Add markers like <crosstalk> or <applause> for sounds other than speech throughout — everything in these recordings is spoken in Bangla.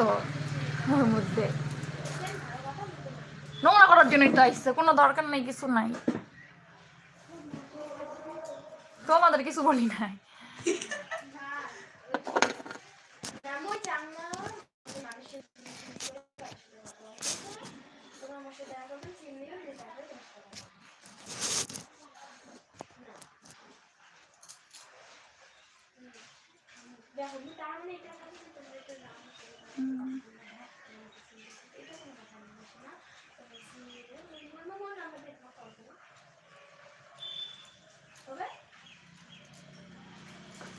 তো মধ্যে। নোংরা করার জন্যই তো আসছে কোনো দরকার নেই, কিছু নাই। তোমাদের কিছু বলি নাই।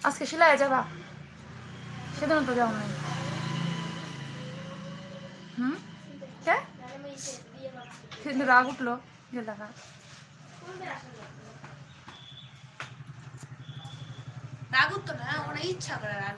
আজকে শিলায় যাবা? সেদিন তো যাও নাই হুম? রাগ উঠল যে দেখা রাগুত তো না ওরা ইচ্ছা করে রাগ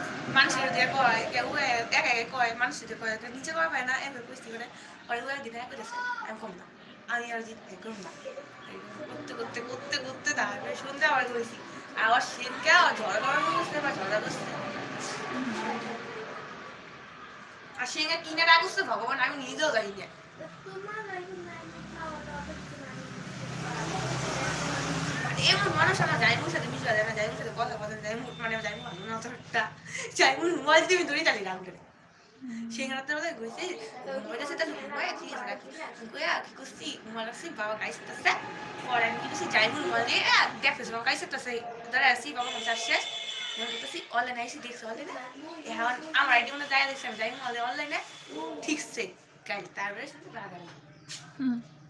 মানুষের দিয়ে কয় কেউ একা কয় মানুষের কয় নিচে পায় না বুঝতে পারে করেছে আমি করতে করতে করতে করতে তারপরে সন্ধ্যা আবার করেছি আবার শীতকে আবার ঝড় গরম বসতে আর সে কিনে রাখছে ভগবান আমি নিজেও যাই না মানে এমন মানুষ আমার জাইমুর সাথে মিশে যায় না জাইমুর সাথে কথা কথা জাইমুর মানে জাইমুর ভালো না অতটা জাইমুর মোবাইল আমি দড়ি চালিয়ে রাখব রাতে বেলায় গেছি মোবাইলের সাথে ঘুমাই ঠিক আছে গুয়া কি করছি ঘুমা রাখছি বাবা গাইছে তাছে পরে আমি কি করছি জাইমুর মোবাইল দিয়ে দেখতেছি বাবা গাইছে তাছে দাঁড়া আসি বাবা মজা শেষ অনলাইনে এসে দেখছি অনলাইনে এখন আমার আইডি মনে যায় দেখছি আমি জাইমুর অনলাইনে ঠিক সে তারপরে সাথে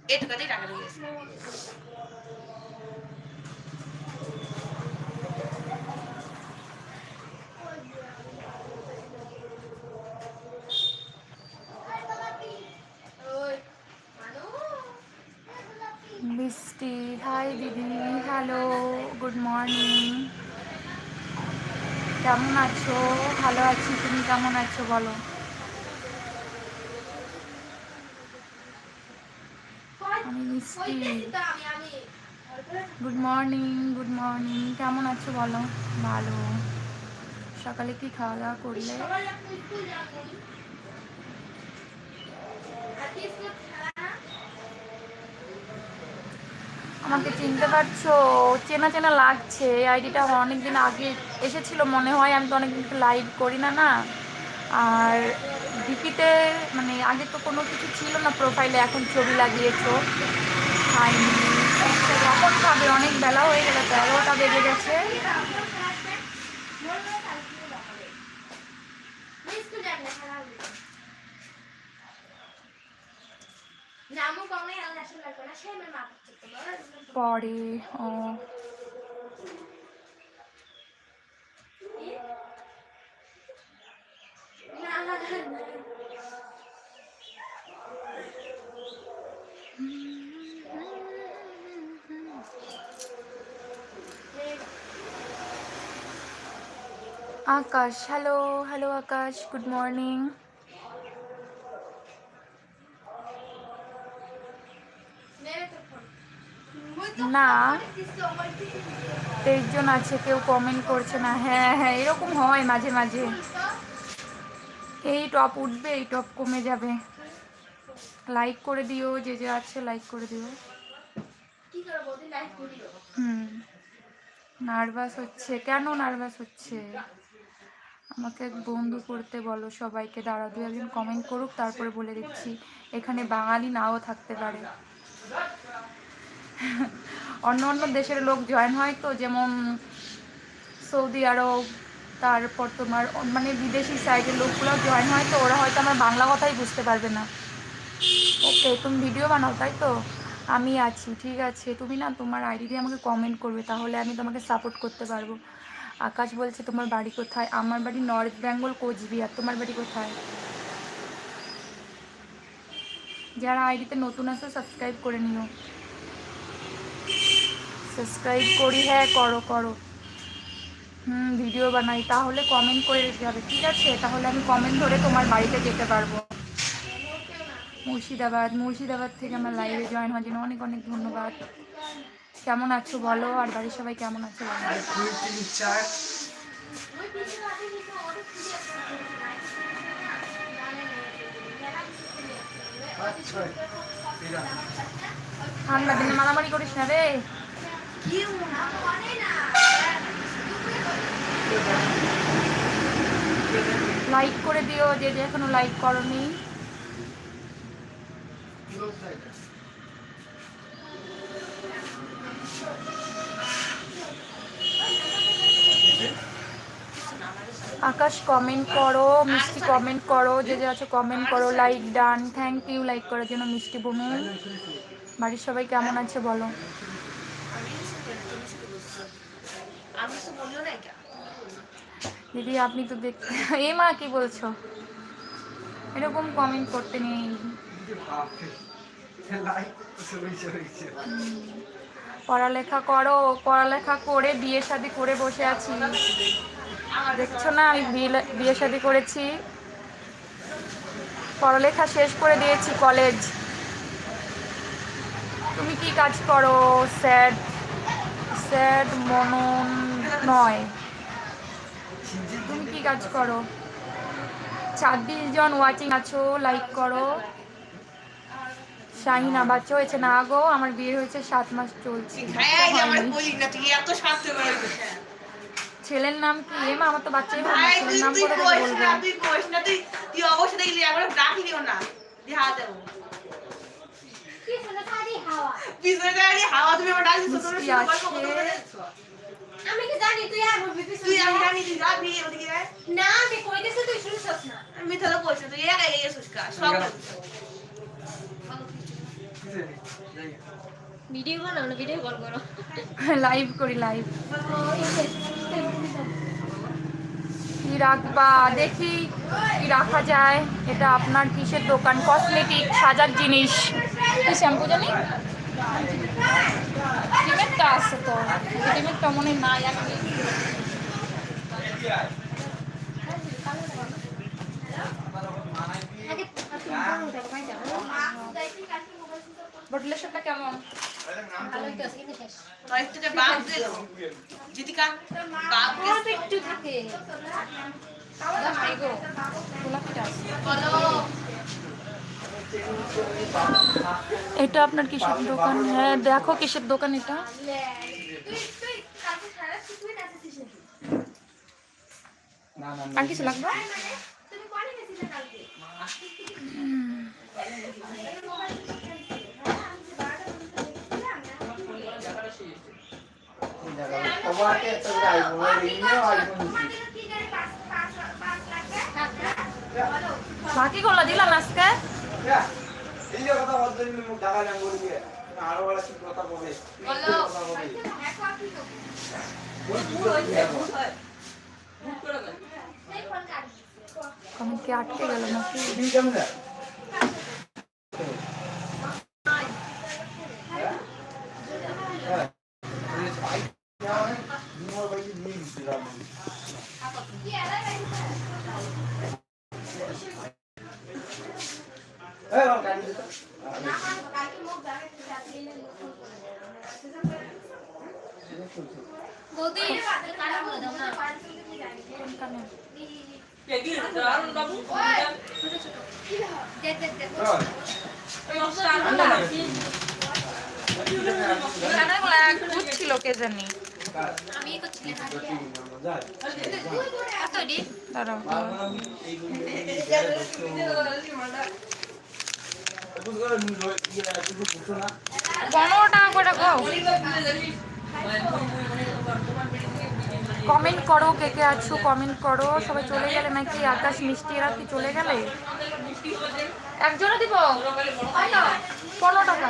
এটুকাতেই রাগা গেছে বৃষ্টি হাই দিদি। হ্যালো গুড মর্নিং কেমন আছো? ভালো আছি। তুমি কেমন আছো? বলো। আমি মিষ্টি। গুড মর্নিং গুড মর্নিং কেমন আছো বলো? ভালো। সকালে কি খাওয়া দাওয়া করলে? আমাকে চিনতে পারছো চেনা চেনা লাগছে আইডিটা অনেকদিন আগে এসেছিল মনে হয় আমি তো অনেকদিন লাইভ করি না না আর ডিপিতে মানে আগে তো কোনো কিছু ছিল না প্রোফাইলে এখন ছবি লাগিয়েছো হয়নি কখন খাবে অনেক বেলা হয়ে গেলে তো এগারোটা বেজে গেছে 나무 꽝에 하나 신날 거나 셈을 맞을 거면 পরে ও Akash hello hello Akash good morning না। তেইশ জন আছে, কেউ কমেন্ট করছে না। হ্যাঁ হ্যাঁ এরকম হয় মাঝে মাঝে। এই টপ উঠবে, এই টপ কমে যাবে। লাইক করে দিও, যে যে আছে লাইক করে দিও। হুম। নার্ভাস হচ্ছে। কেন নার্ভাস হচ্ছে? আমাকে বন্ধু করতে বলো, সবাইকে। দাঁড়া দু একজন কমেন্ট করুক, তারপরে বলে দিচ্ছি। এখানে বাঙালি নাও থাকতে পারে। অন্য অন্য দেশের লোক জয়েন হয় তো, যেমন সৌদি আরব, তারপর তোমার মানে বিদেশি সাইডের লোকগুলো জয়েন হয় তো, ওরা হয়তো আমার বাংলা কথাই বুঝতে পারবে না। ওকে তুমি ভিডিও বানাও, তাই তো? আমি আছি, ঠিক আছে। তুমি না তোমার আইডি দিয়ে আমাকে কমেন্ট করবে, তাহলে আমি তোমাকে সাপোর্ট করতে পারব। আকাশ বলছে, তোমার বাড়ি কোথায়? আমার বাড়ি নর্থ বেঙ্গল কোচবিহার। তোমার বাড়ি কোথায়? যারা আইডিতে নতুন আছে সাবস্ক্রাইব করে নিও। সাবস্ক্রাইব করি হ্যাঁ করো করো। হুম, ভিডিও বানাই। তাহলে কমেন্ট করে দিতে হবে। ঠিক আছে? তাহলে আমি কমেন্ট ধরে তোমার বাড়িতে যেতে পারব। মুর্শিদাবাদ মুর্শিদাবাদ থেকে আমার লাইভে জয়েন হওয়ার জন্য অনেক অনেক ধন্যবাদ। কেমন আছো বলো? আর বাড়ির সবাই কেমন আছে ঠান্ডা দিনে মারামারি করিস না রে। লাইক করে দিও, যে যে এখনও লাইক করনি। আকাশ কমেন্ট করো, মিষ্টি কমেন্ট করো, যে যে আছে কমেন্ট করো like done thank you like করার জন্য মিষ্টি বনু বাড়ির সবাই কেমন আছে বলো আমি শুনে না, তুমি শুধু বলছো। আমি তো বলিও না এটা দিদি, আপনি তো দেখতে <laughs> এ মা, কি বলছো? এরকম কমেন্ট করতে নেই। পড়ালেখা করো, পড়ালেখা করে বিয়ে শাদি করে বসে আছি। দেখছ না, আমি বিয়ে- শাদি করেছি। পড়ালেখা শেষ করে দিয়েছি কলেজ তুমি কি কাজ করো? স্যাড স্যাড মনন নয়। কাজ করো। ছাব্বিশ জন ওয়াচিং আছো লাইক করো। শাহিনা বাচ্চা হয়েছে না গো আমার বিয়ে হয়েছে সাত মাস চলছে। আমার ছেলের নাম কি? এমা আমার তো বাচ্চাই ছেলের নাম করে তুই অবশ্যই দেখলি একবার ডাকি দিও না। দেখা দেবো। পিছনে হাওয়া? পিছনে দাঁড়িয়ে হাওয়া তুমি আমার ডাকি আমি কি জানি তুই আর বলবি তুই আমি জানি তুই যাবি ওদিকে না আমি কইতেছি তুই শুনছস না। আমি কইছি তুই একা কা সব ভিডিও বানাও না ভিডিও কল করো। লাইভ করি লাইভ কি রাখবা? দেখি কি রাখা যায়। এটা আপনার কিসের দোকান? কসমেটিক সাজার জিনিস। শ্যাম্পু জানি? ডিমেটটা আছে তো ডিমেটটা মনে নাই আমি বটলেশনটা কেমন? একটু থাকে। গোলাপিটা আছে। এটা আপনার কিসের দোকান? হ্যাঁ দেখো কিসের দোকান এটা। তুই তুই কালকে সারা তুই নাচছিস না না আর কিছু লাগবে? মানে তুমি কোনে গেছিলে কালকে তোমাকে তো আইফোন নিয়ে আইফোন কি কলা দিলাম আজকে। এই যে কথা বলতে তুমি মুখ ঢাকা না বলবি আরও বড় কি কথা বলে বলো। কথা বলে। এখন কি তো সেই ফোন কমেন্ট কি আটকে গেল নাকি তুমি কেমন কি আলা না কালকে মুখ দাঁড়ে রাত্রি বৌদি কানা বলে দাও না কোনখানে? দেখ দেখ দেখ কানাগুলো এক ভূত ছিল কে জানি আমি করছিলাম কত রে দাঁড়াও পনেরো টাকা করে গো কমেন্ট করো কে কে আছো কমেন্ট করো। সবাই চলে গেলে নাকি আকাশ মিষ্টি এরা কি চলে গেলে? একজনও দিব? পনেরো টাকা।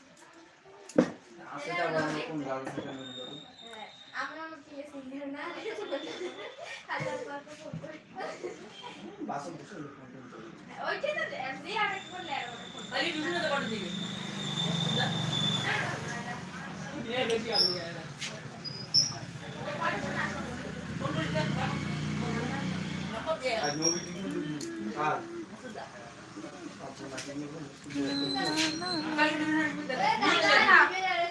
কালি দুজনে মধ্যে আচ্ছা তুমি বাকি দিল নাকি বাকি দেওয়া যাব না গো আমার বিক্রি হয়নি বেশি কিছু তাহলে তুমি এটা রেখে দাও আমি পরে পয়সা দিয়ে দিই আমরা কিছু করব চ, এখন মানে এখন সকালবেলা না আরে দুজনে দুজনে দাদা ফটো করে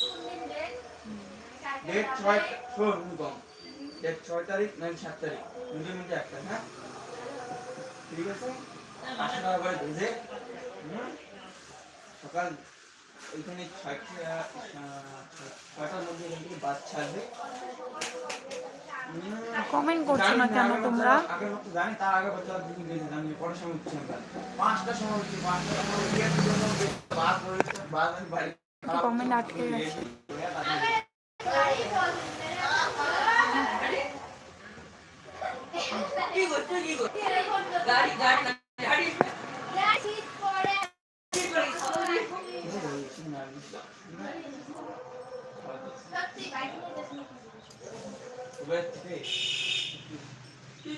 শুনলেন রে ডেট ছয় শোন কম ডেট ছয় তারিখ নাকি সাত তারিখ। দুটোর মধ্যে একটা হ্যাঁ? ঠিক আছে? পাঁচশো টাকা করে ভেজে সকাল ওইখানে ছয়টা ছয়টার মধ্যে এখান থেকে বাস ছাড়বে। কমেন্ট করছ না কেন তোমরা? কমেন্ট আগের বছর জানি তার আগে বছর দিন গেছি আমি কটার সময় উঠছি আমরা। পাঁচটার সময় উঠছি পাঁচটার সময় উঠে বাস বাস বাড়ি comment আটকে গেছে। গাড়ি বল কি করতে কি করতে গাড়ি গাড়ি গাড়ি গাড়ি পরে কি করি সত্যি বাইক নিয়ে যাস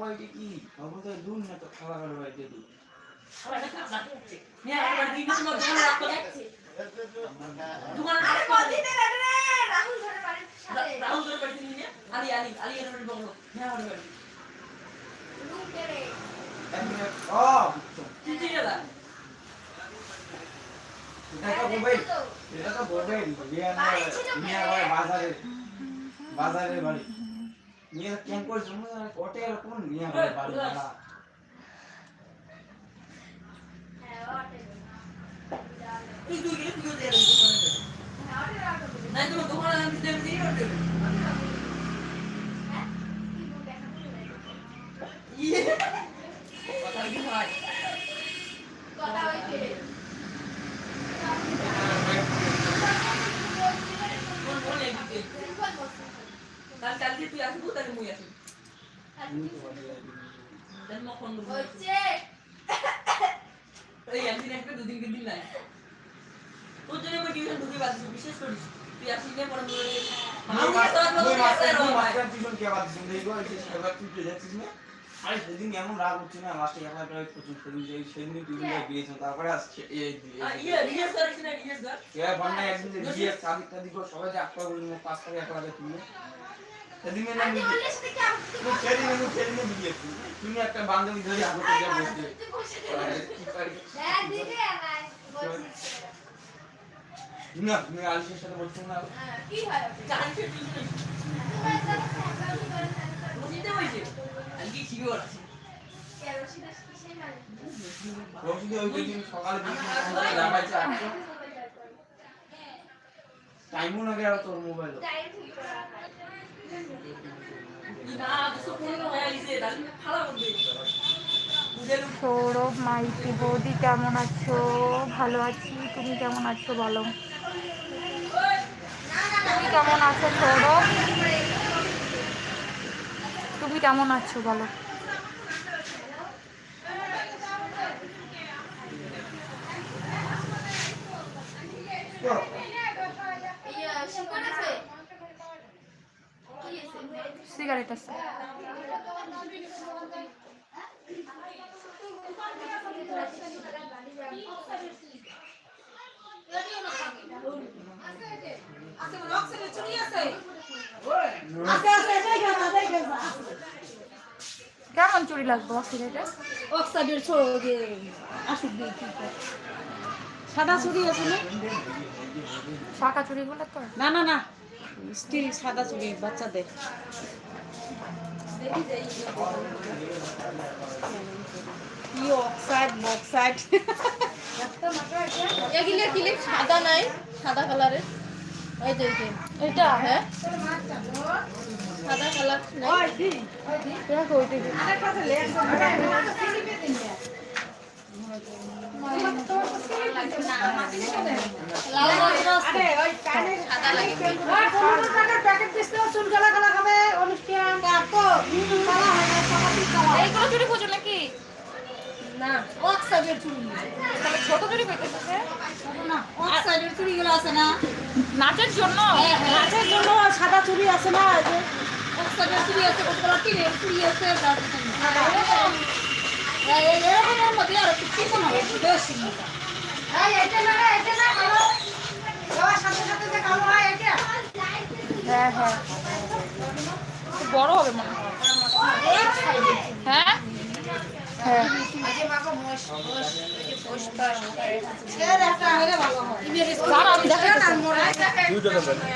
বাড়ি কি বাবুতে দুন না তো খাওয়া গেল বাড়িতে দুন আমার এটা তো মোবাইল, এটা তো মোবাইল মিয়া মিয়া বাড়ি বাজারে বাজারে বাড়ি। মিয়া কেন করে জন্য কোটে কোন মিয়া বাড়ি বাড়ি ভাড়া। হ্যাঁ ওটে তুই তুই গিয়ে তুই দে দোকানে হ্যাঁ ওটে ওটে নাই তুমি দোকানে আমি দিতে দিই ওটা হ্যাঁ কি মুখ দেখা করে ইয়ে কথা কি হয় কথা হইছে কোন কোন এদিকে কাল কালকে তুই আসব তাহলে মুই আসব। এই একদিন একটা দুদিন দিন নাই। তোর জন্য আমি টিউশন ঢুকে পাচ্ছি বিশেষ করিস। তুই আসিস না পরে মনে আমি আমি মাস্টার মাস্টার মাস্টার টিউশন কে বাদ দিছেন দেখো এই যে সেবার তুই যাচ্ছিস না? আরে সেদিন এমন রাগ হচ্ছে না লাস্টে একা একা প্রচুর সেদিন যে ইয়ে, তারপরে আসছে এই ইয়ে রিয়াজ করিস না রিয়াজ কর কে বন্যা একদিন যে দিয়ে সাদিক টাদিক সবাই যে আটটা করে নিয়ে পাঁচ টাকা এক তুলে সেদিন আমি তুমি সেদিন আমি সেদিন দিয়েছি তুমি একটা বান্ধবী ধরে যা বসে কি পারি হ্যাঁ দিদি না তুমি আলিশের সাথে বলছো না হ্যাঁ কি হয় বুঝতে পারছিস আছে। টাইমও তোর মোবাইল সৌরভ মাইতি বৌদি কেমন আছো? ভালো আছি তুমি কেমন আছো বলো? তুমি কেমন আছো সৌরভ? তুমি কেমন আছো বলো ইয়া শিকন আছে কি আছে সিগারেট কেমন চুরি লাগবে সিগারেটে অক্সাইডের আসুক দিয়ে সাদা চুড়ি আছে না? শাখা চুরিগুলো তো। না না না। স্টিল সাদা চুড়ি বাচ্চাদের। কি অক্সাইড বক্সাইড এগুলো কিলে সাদা নাই সাদা কালারের এই যে এই যে এটা হ্যাঁ সাদা কালার নাই দেখো ওইটা চুরি চুরি নাচের জন্য নাচের জন্য সাদা চুড়ি আছে না চুড়ি আছে কতগুলো চুড়ি আছে হ্যাঁ হ্যাঁ বড় হবে মনে হ্যাঁ হ্যাঁ আমি দেখাইতেছি। এগুলো চুড়ি এটার মধ্যে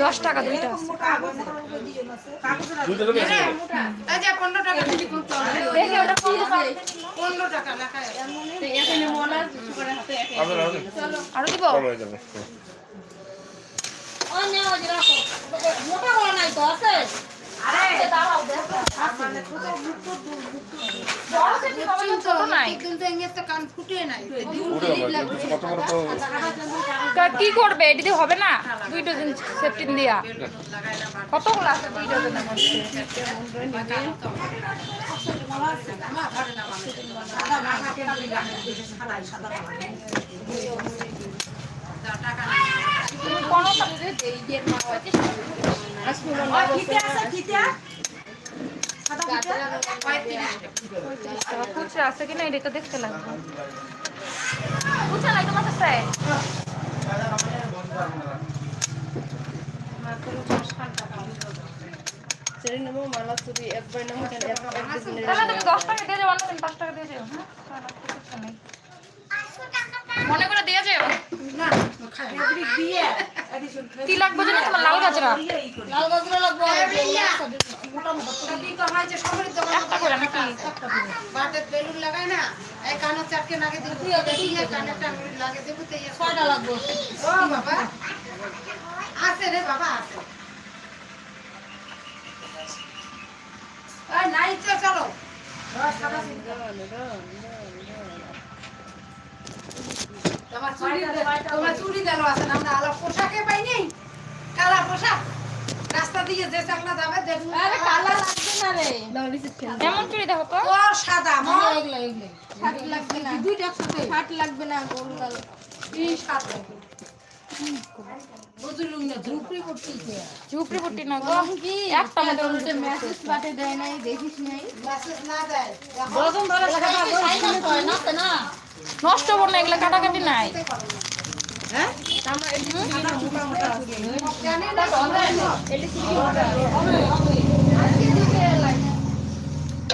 দশ টাকা দুইটা আরও দিব ও নেও যে রাখো মোটা বড় নাই তো আছে ছোট নাই তা কি করবে? এটি দিয়ে হবে না? দুই ডজন সেফটিন দিয়া। কতগুলো আছে দুই ডজনের তুমি কোনটা খুচরা আছে কিনা এটা তো দেখতে লাগবে খুচরা নাই তোমার কাছে দশ টাকা দিয়ে যাও অন্য মনে করে দিয়ে যাও। কি লাগবে জানো তোমার? লাল গাজরা। লাল গাজরা লাগবো একটা করে নাকি? ছয়টা লাগবো। আছে রে বাবা আছে। নাই তো চলো। তোমার চুড়ি তোমার চুড়ি দেলো আছে আমরা আলো পোশাকে পাই নেই। কালা পোশাক। রাস্তা দিয়ে যে চাকলা যাবে দেখুন আরে কালা লাগবে না রে। এমন চুড়ি দেখো তো? ও সাদা মা এগুলো এগুলো শার্ট লাগবে না। দুইটা একসাথে। শার্ট লাগবে না গোল লাল। এই সাদা বুঝলুম না ঝুপড়ি পড়ছি ঝুপড়ি ফুটি না গো। একটা মধ্যে মেসেজ পাঠে দেয় নাই দেখিস নাই? মেসেজ না দেয়। ডজন ধরে না না? নষ্ট করো না এগুলো কাটাকাটি নাই। না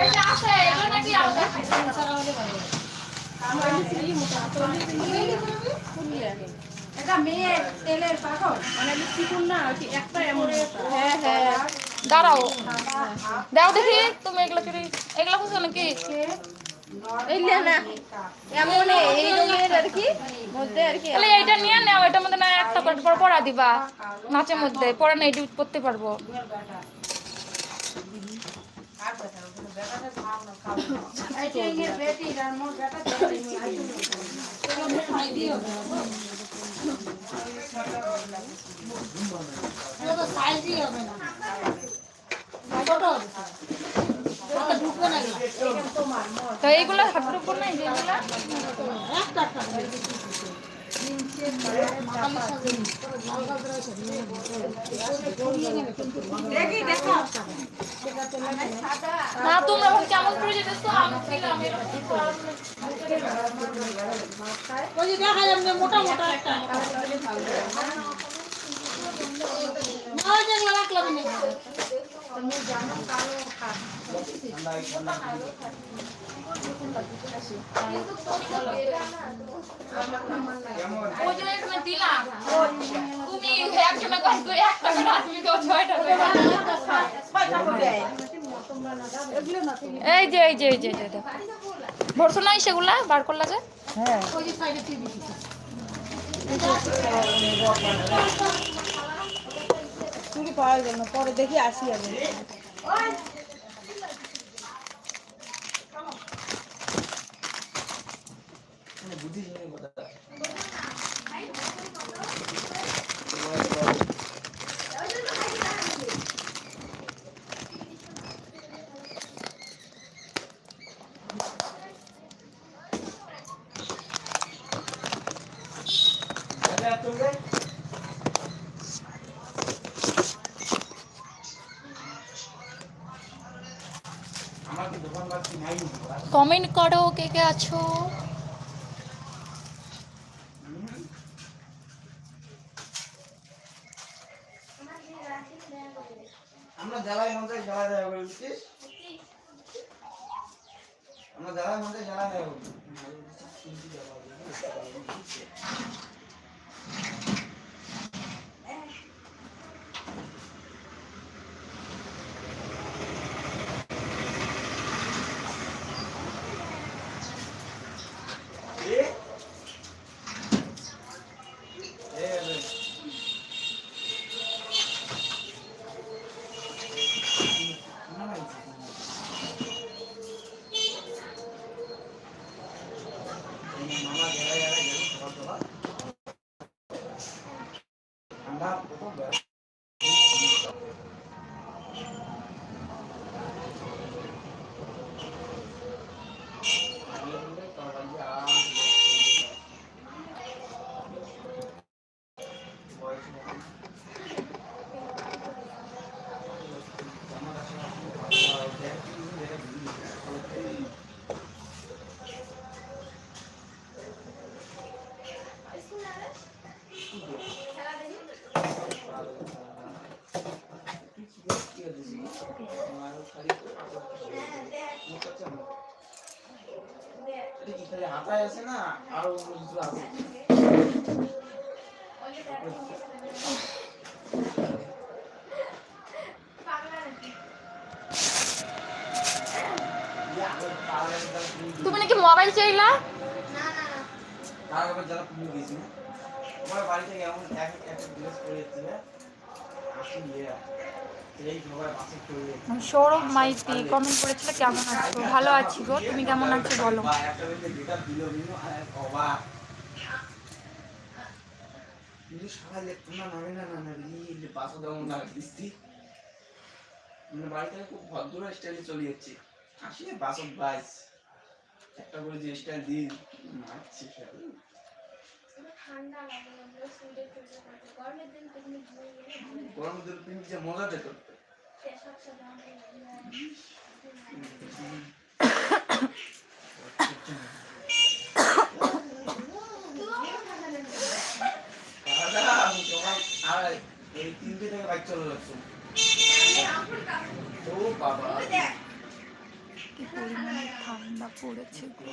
এটা আছে এগুলো নাকি আলাদা এটা মেয়ে তেলের পাগল হ্যাঁ হ্যাঁ। দাঁড়াও। দাও দেখি তুমি এগুলো এগুলো খুঁজছো নাকি? এইলে না এমন এই রঙের আর কি মধ্যে আর কি তাহলে এইটা নিয়ে নাও এটার মধ্যে না একটা পর পড়া দিবা নাচের মধ্যে পরে না এটি করতে পারব সাইজই হবে না ছোট হবে হাতে ঢুকবে না এগুলো। তো এইগুলো হাতের উপর নাই যেগুলো না, তোমরা কেমন করে যেতেছো? আমি দেখা যাবে মোটা মোটা একটা রাখলাম তুমি একজনে কাজ করে একটা করে তুমি তো ছয়টা করে এই যে এই যে এই যে এই যে। দেখো। ভরছো নাই সেগুলা? বার করলা যে? ওই যে সাইডে টিভি চুরি পাওয়ার জন্য। পরে দেখি আসি আমি। মানে বুঝিস নি কথা আরে তুমি আমার কি দোকান বাকি নাই কমেন্ট করো কে কে আছো। আমরা জ্বালাই মধ্যে জ্বালা দেওয়া করে বুঝছিস? আমরা জ্বালাই মধ্যে জ্বালা দেওয়া সব চলে যাচ্ছে সৌরভ মাইতি কমেন্ট করেছিল, কেমন আছো? ভালো আছি গো, তুমি কেমন আছো বলো? মিনু খুব ভদ্র স্টাইলে চলে যাচ্ছে। আসি বাসক বাইস একটা করে স্টাইল দিই মারছি গরমের দিন তুমি যে মজা এই তিনটে থেকে বাইক চলে যাচ্ছে। ও বাবা। পরিমাণে ঠান্ডা পড়েছে গো।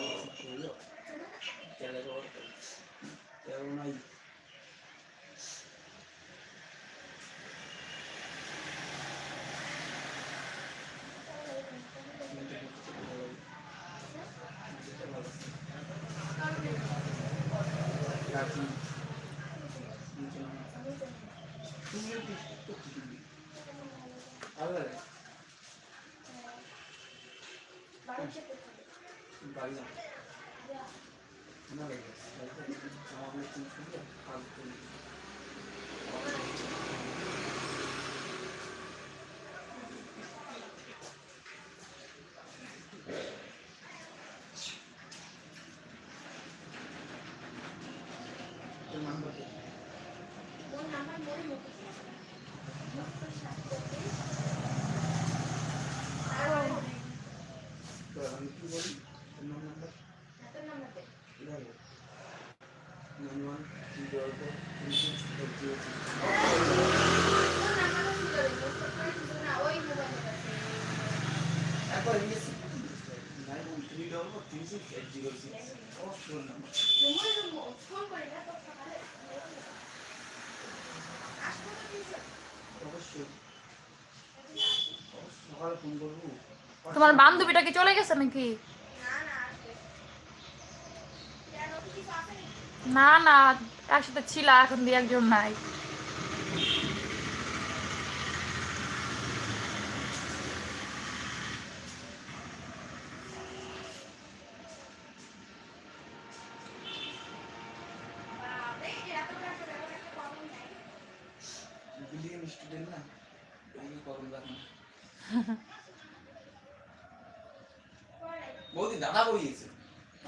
তোমার বান্ধবীটা কি চলে গেছে নাকি? না না একসাথে ছিল এখন দিয়ে একজন নাই।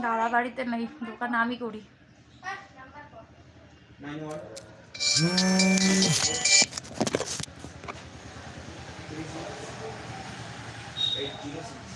দাদা বাড়িতে নেই দোকান আমি করি Eight, zero.